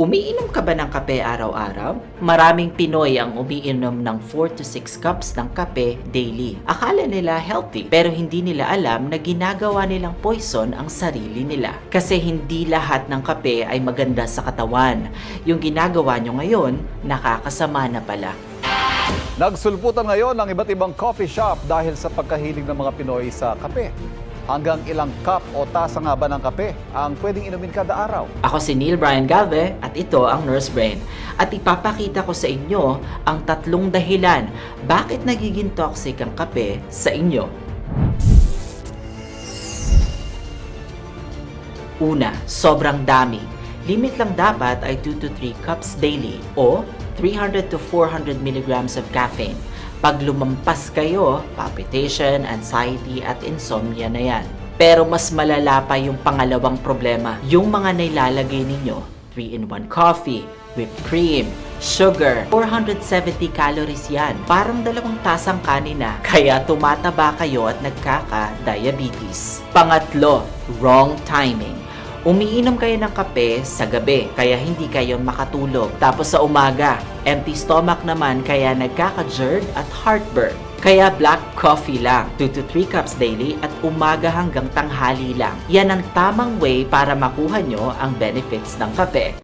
Umiinom ka ba ng kape araw-araw? Maraming Pinoy ang umiinom ng 4 to 6 cups ng kape daily. Akala nila healthy, pero hindi nila alam na ginagawa nilang poison ang sarili nila. Kasi hindi lahat ng kape ay maganda sa katawan. Yung ginagawa nyo ngayon, nakakasama na pala. Nagsulputan ngayon ang iba't ibang coffee shop dahil sa pagkahilig ng mga Pinoy sa kape. Hanggang ilang cup o tasa nga ba ng kape ang pwedeng inumin kada araw? Ako si Neil Brian Galve at ito ang Nurse Brain. At ipapakita ko sa inyo ang tatlong dahilan bakit nagiging toxic ang kape sa inyo. Una, sobrang dami. Limit lang dapat ay 2 to 3 cups daily o 300 to 400 milligrams of caffeine. Pag lumampas kayo, palpitation, anxiety at insomnia na yan. Pero mas malala pa yung pangalawang problema. Yung mga nilalagay ninyo, 3-in-1 coffee, whipped cream, sugar, 470 calories yan. Parang dalawang tasang kanina. Kaya tumataba kayo at nagkaka-diabetes. Pangatlo, wrong timing. Umiinom kayo ng kape sa gabi kaya hindi kayo makatulog. Tapos sa umaga, empty stomach naman kaya nagkaka-GERD at heartburn. Kaya black coffee lang, 2 to 3 cups daily at umaga hanggang tanghali lang. Yan ang tamang way para makuha nyo ang benefits ng kape.